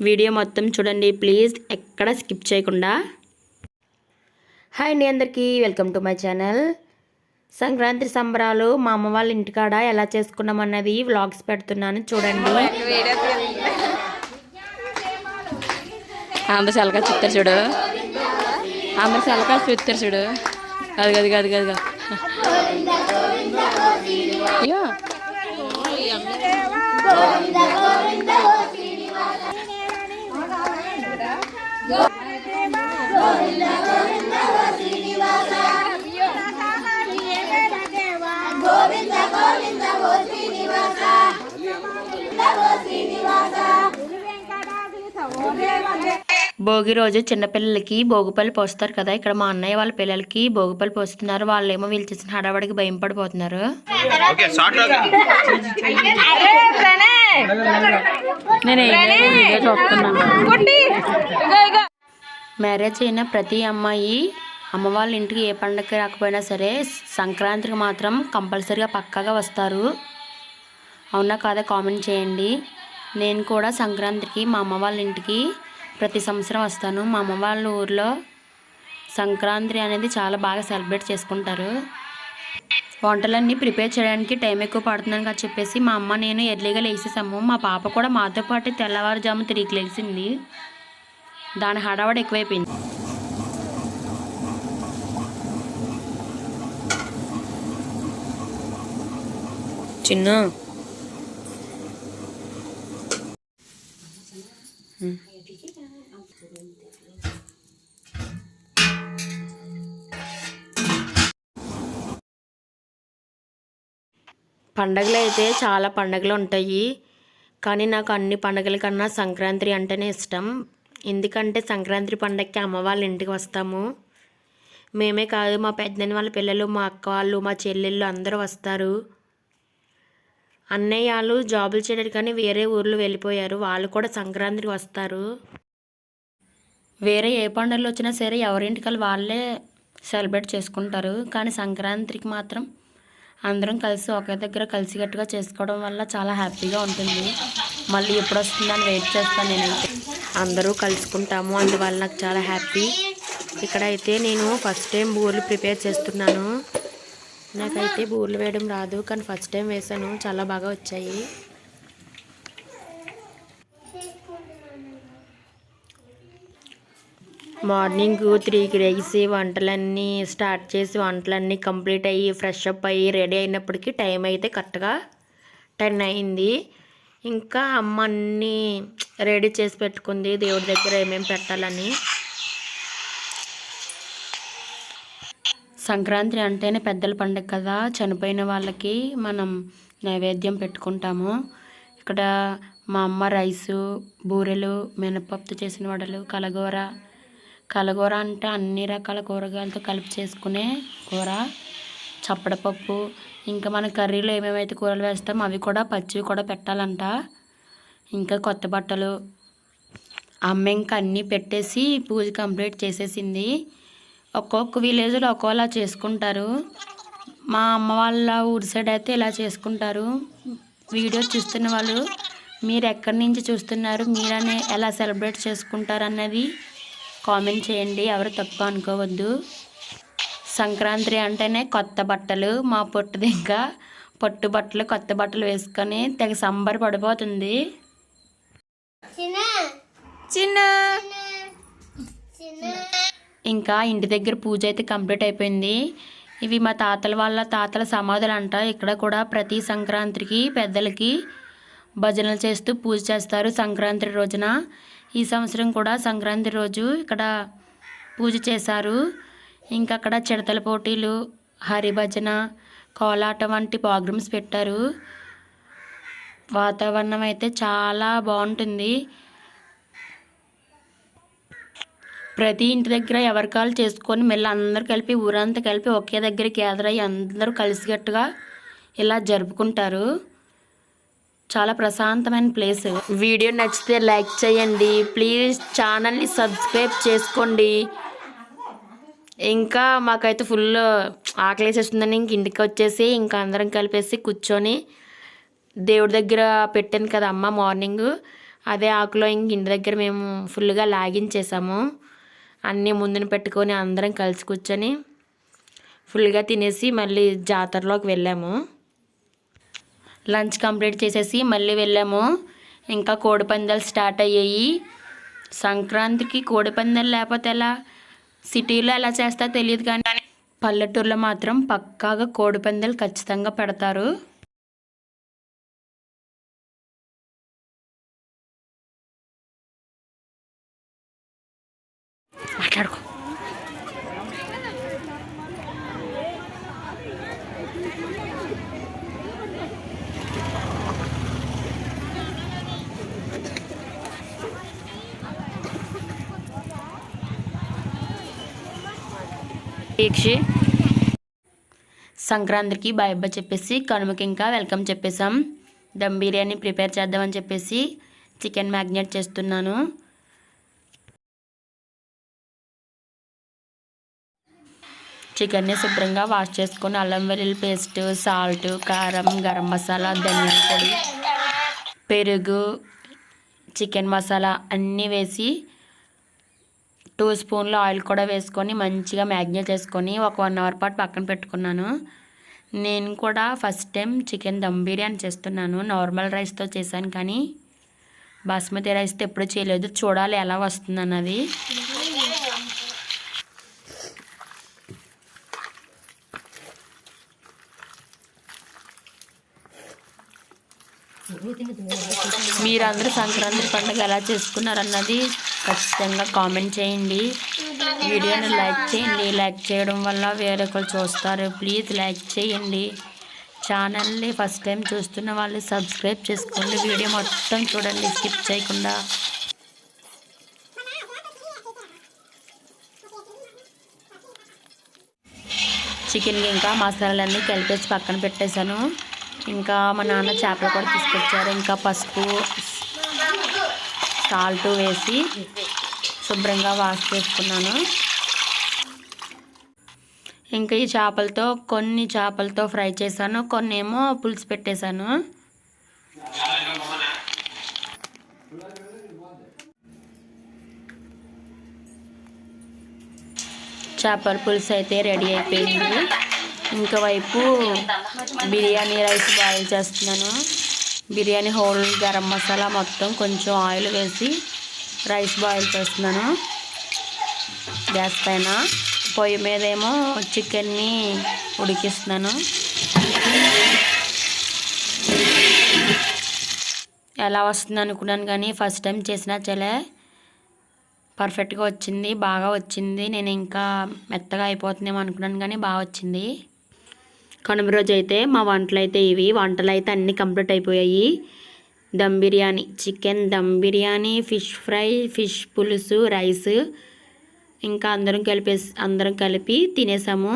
Video మొత్తం చూడండి. Please ఎక్కడ స్కిప్ చేయకుండా. హాయ్ అండి అందరికీ. Welcome to my channel. Sankranti సంబరాలు మా అమ్మ వాళ్ళ ఇంటికాడ ఎలా చేసుకున్నాం అన్నది వ్లాగ్స్ పెడుతున్నాను. చూడండి. అందరు చల్లగా చూస్తారు చూడు. అందరు చల్లగా చూస్తారు చూడు. అది గది గది గదిగా అయ్యో గోవింద గోవింద ఓ భోగి రోజు చిన్నపిల్లలకి భోగిపల్లి పోస్తారు కదా. ఇక్కడ మా అన్నయ్య వాళ్ళ పిల్లలకి భోగిపల్లి పోస్తున్నారు. వాళ్ళేమో వీళ్ళు చేసిన హడావడికి భయం పడిపోతున్నారు. నేను చూస్తున్నాను మ్యారేజ్ అయిన ప్రతి అమ్మాయి అమ్మ వాళ్ళ ఇంటికి ఏ పండగకి రాకపోయినా సరే సంక్రాంతికి మాత్రం కంపల్సరీగా పక్కాగా వస్తారు. అవునా కాదా కామెంట్ చేయండి. నేను కూడా సంక్రాంతికి మా అమ్మ వాళ్ళ ఇంటికి ప్రతి సంవత్సరం వస్తాను. మా అమ్మ వాళ్ళ ఊర్లో సంక్రాంతి అనేది చాలా బాగా సెలబ్రేట్ చేసుకుంటారు. వంటలన్నీ ప్రిపేర్ చేయడానికి టైం ఎక్కువ పడుతుందని కదా చెప్పేసి మా అమ్మ నేను ఎర్లీగా లేచేసాము. మా పాప కూడా మాతో పాటు తెల్లవారుజాము తిరిగి లేచింది. దాని హడావడ ఎక్కువైపోయింది. చిన్న. పండగలు అయితే చాలా పండగలు ఉంటాయి కానీ నాకు అన్ని పండగల కన్నా సంక్రాంతి అంటేనే ఇష్టం. ఎందుకంటే సంక్రాంతి పండగకి అమ్మ వాళ్ళ ఇంటికి వస్తాము. మేమే కాదు మా పెద్దని వాళ్ళ పిల్లలు మా అక్క వాళ్ళు మా చెల్లెళ్ళు అందరూ వస్తారు. అన్నయ్య వాళ్ళు జాబులు చేయడానికి కానీ వేరే ఊర్లు వెళ్ళిపోయారు. వాళ్ళు కూడా సంక్రాంతికి వస్తారు. వేరే ఏ పండుగలు వచ్చినా సరే ఎవరింటికి వాళ్ళే సెలబ్రేట్ చేసుకుంటారు. కానీ సంక్రాంతికి మాత్రం అందరం కలిసి ఒకే దగ్గర కలిసికట్టుగా చేసుకోవడం వల్ల చాలా హ్యాపీగా ఉంటుంది. మళ్ళీ ఎప్పుడు వస్తుందని వెయిట్ చేస్తాను నేనైతే. అందరూ కలుసుకుంటాము. అందువల్ల నాకు చాలా హ్యాపీ. ఇక్కడైతే నేను ఫస్ట్ టైం బూర్లు ప్రిపేర్ చేస్తున్నాను. నాకైతే బూర్లు వేయడం రాదు కానీ ఫస్ట్ టైం వేసాను. చాలా బాగా వచ్చాయి. మార్నింగ్ త్రీకి లేచి వంటలన్నీ స్టార్ట్ చేసి వంటలన్నీ కంప్లీట్ అయ్యి ఫ్రెష్ అప్ అయ్యి రెడీ అయినప్పటికీ టైం అయితే కరెక్ట్గా టెన్ అయింది. ఇంకా అమ్మ అన్నీ రెడీ చేసి పెట్టుకుంది. దేవుడి దగ్గర ఏమేమి పెట్టాలని. సంక్రాంతి అంటేనే పెద్దల పండుగ కదా. చనిపోయిన వాళ్ళకి మనం నైవేద్యం పెట్టుకుంటాము. ఇక్కడ మా అమ్మ రైసు బూరెలు మినపప్పుతో చేసిన వడలు కలగూర కలగూర అంటే అన్ని రకాల కూరగాయలతో కలిపి చేసుకునే కూర. చప్పడపప్పు ఇంకా మన కర్రీలో ఏమేమైతే కూరలు వేస్తామో అవి కూడా పచ్చివి కూడా పెట్టాలంట. ఇంకా కొత్త బట్టలు. అమ్మ ఇంకా అన్నీ పెట్టేసి పూజ కంప్లీట్ చేసేసింది. ఒక్కొక్క విలేజ్లో ఒక్కోలా చేసుకుంటారు. మా అమ్మ వాళ్ళ ఊరి సైడ్ అయితే ఇలా చేసుకుంటారు. వీడియో చూస్తున్న వాళ్ళు మీరు ఎక్కడి నుంచి చూస్తున్నారు మీరనే ఎలా సెలబ్రేట్ చేసుకుంటారు అన్నది కామెంట్ చేయండి. ఎవరు తప్పు అనుకోవద్దు. సంక్రాంతి అంటేనే కొత్త బట్టలు మా పొట్టుది ఇంకా పొట్టు బట్టలు కొత్త బట్టలు వేసుకొని తెగ సంబర పడిపోతుంది. చిన్న. ఇంకా ఇంటి దగ్గర పూజ అయితే కంప్లీట్ అయిపోయింది. ఇవి మా తాతల వాళ్ళ తాతల సమాధులు అంట ఇక్కడ కూడా ప్రతి సంక్రాంతికి పెద్దలకి భజనలు చేస్తూ పూజ చేస్తారు సంక్రాంతి రోజున. ఈ సంవత్సరం కూడా సంక్రాంతి రోజు ఇక్కడ పూజ చేశారు. ఇంకా అక్కడ చిడతల పోటీలు హరిభజన కోలాటం వంటి ప్రోగ్రామ్స్ పెట్టారు. వాతావరణం అయితే చాలా బాగుంటుంది. ప్రతి ఇంటి దగ్గర ఎవరి కాలు చేసుకొని మళ్ళీ అందరూ కలిపి ఊరంతా కలిపి ఒకే దగ్గర గ్యాదర్ అయ్యి అందరూ కలిసికట్టుగా ఇలా జరుపుకుంటారు. చాలా ప్రశాంతమైన ప్లేస్. వీడియో నచ్చితే లైక్ చేయండి. ప్లీజ్ ఛానల్ని సబ్స్క్రైబ్ చేసుకోండి. ఇంకా మాకైతే ఫుల్ ఆకలేసేస్తుందని ఇంక ఇంటికి వచ్చేసి ఇంకా అందరం కలిపేసి కూర్చొని దేవుడి దగ్గర పెట్టాను కదా అమ్మ మార్నింగ్. అదే ఆకులో ఇంక ఇంటి దగ్గర మేము ఫుల్గా లాగించేసాము అన్నీ ముందున పెట్టుకొని అందరం కలిసి కూర్చొని ఫుల్గా తినేసి మళ్ళీ జాతరలోకి వెళ్ళాము. లంచ్ కంప్లీట్ చేసేసి మళ్ళీ వెళ్ళాము. ఇంకా కోడిపందాలు స్టార్ట్ అయ్యాయి. సంక్రాంతికి కోడిపందాలు లేకపోతే ఎలా? సిటీలో ఎలా చేస్తా తెలియదు కానీ పల్లెటూరులో మాత్రం పక్కాగా కోడిపందాలు ఖచ్చితంగా పెడతారు. మాట్లాడుకో. దీక్షి. సంక్రాంతికి బాయ్ బాయ్ చెప్పేసి కనుమకి ఇంకా వెల్కమ్ చెప్పేసాం దమ్ బిర్యానీ ప్రిపేర్ చేద్దామని చెప్పేసి చికెన్ మ్యాగ్నేట్ చేస్తున్నాను. చికెన్ని శుభ్రంగా వాష్ చేసుకొని అల్లం వెల్లుల్లి పేస్ట్ సాల్ట్ కారం గరం మసాలా ధనియాల పొడి పెరుగు చికెన్ మసాలా అన్నీ వేసి టూ స్పూన్లు ఆయిల్ కూడా వేసుకొని మంచిగా మ్యాగ్నేట్ చేసుకొని ఒక వన్ అవర్ పాటు పక్కన పెట్టుకున్నాను. నేను కూడా first time chicken dum biryani చేస్తున్నాను. నార్మల్ రైస్తో చేశాను కానీ బాస్మతి రైస్తో ఎప్పుడు చేయలేదు. చూడాలి ఎలా వస్తుంది అన్నది మీరందరూ సంక్రాంతి పండుగ ఎలా చేసుకున్నారన్నది ఖచ్చితంగా కామెంట్ చేయండి. వీడియోని లైక్ చేయండి. లైక్ చేయడం వల్ల వేరే ఒకరు చూస్తారు. ప్లీజ్ లైక్ చేయండి. ఛానల్ని ఫస్ట్ టైం చూస్తున్న వాళ్ళు సబ్స్క్రైబ్ చేసుకోండి. వీడియో మొత్తం చూడండి. స్కిప్ చేయకుండా. చికెన్కి ఇంకా మసాలాలన్నీ కలిపేసి పక్కన పెట్టేశాను. ఇంకా మా నాన్న చేపలు కూడా తీసుకొచ్చారు. ఇంకా పసుపు సాల్ట్ వేసి శుభ్రంగా వాష్ చేసుకున్నాను. ఇంకా ఈ చేపలతో కొన్ని చేపలతో ఫ్రై చేశాను కొన్ని ఏమో పులుసు పెట్టేశాను. చేపల పులుసు అయితే రెడీ అయిపోయింది. ఇంక వైపు బిర్యానీ రైస్ బాయిల్ చేస్తున్నాను. బిర్యానీ హోల్ గరం మసాలా మొత్తం కొంచెం ఆయిల్ వేసి రైస్ బాయిల్ చేస్తున్నాను. గ్యాస్ పైన. పొయ్యి మీద ఏమో చికెన్ని ఉడికిస్తున్నాను. ఎలా వస్తుంది అనుకున్నాను కానీ ఫస్ట్ టైం చేసినా చలే. పర్ఫెక్ట్గా వచ్చింది బాగా వచ్చింది. నేను ఇంకా మెత్తగా అయిపోతుందేమో అనుకున్నాను కానీ బాగా వచ్చింది. కనుమ రోజు అయితే మా వంటలు అయితే ఇవి. వంటలు అయితే అన్నీ కంప్లీట్ అయిపోయాయి. Dum biryani chicken dum biryani fish fry fish పులుసు రైస్. ఇంకా అందరం కలిపేసి అందరం కలిపి తినేసాము.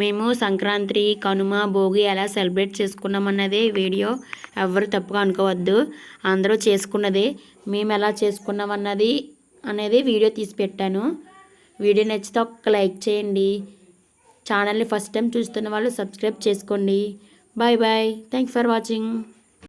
మేము సంక్రాంతి కనుమ భోగి ఎలా సెలబ్రేట్ చేసుకున్నామన్నదే వీడియో. ఎవరు తప్పుగా అనుకోవద్దు. అందరూ చేసుకున్నదే. మేము ఎలా చేసుకున్నామన్నది అనేది వీడియో తీసి పెట్టాను. వీడియో నచ్చితే ఒక్క లైక్ చేయండి. ఛానల్ని ఫస్ట్ టైం చూస్తున్న వాళ్ళు సబ్స్క్రైబ్ చేసుకోండి. Bye bye. Thanks for watching.